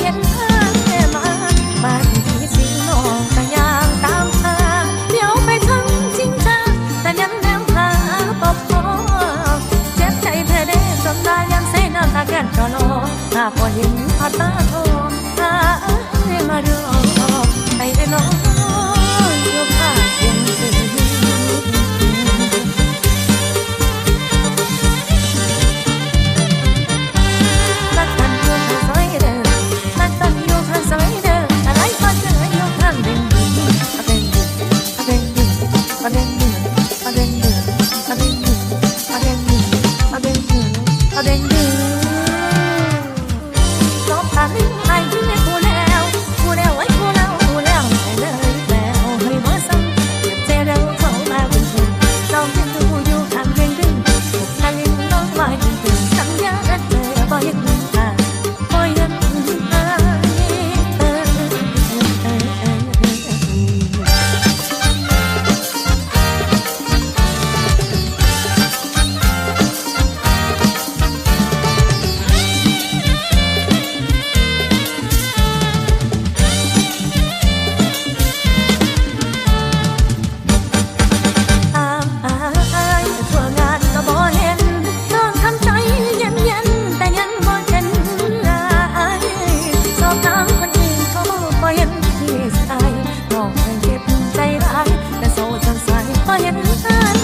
เห็นทางแม่มาบ้านที่สิงน้องกะยางตามทางเดี๋ยวไปทั้งจริงจังแต่ยังแนมหาปอบพอเจ็บใจแท้เด้จนตายังใส่น้ำตาแก้นจอนอหน้าพอเห็นพอตาโท It เขาจังใสพอเห็นหน้า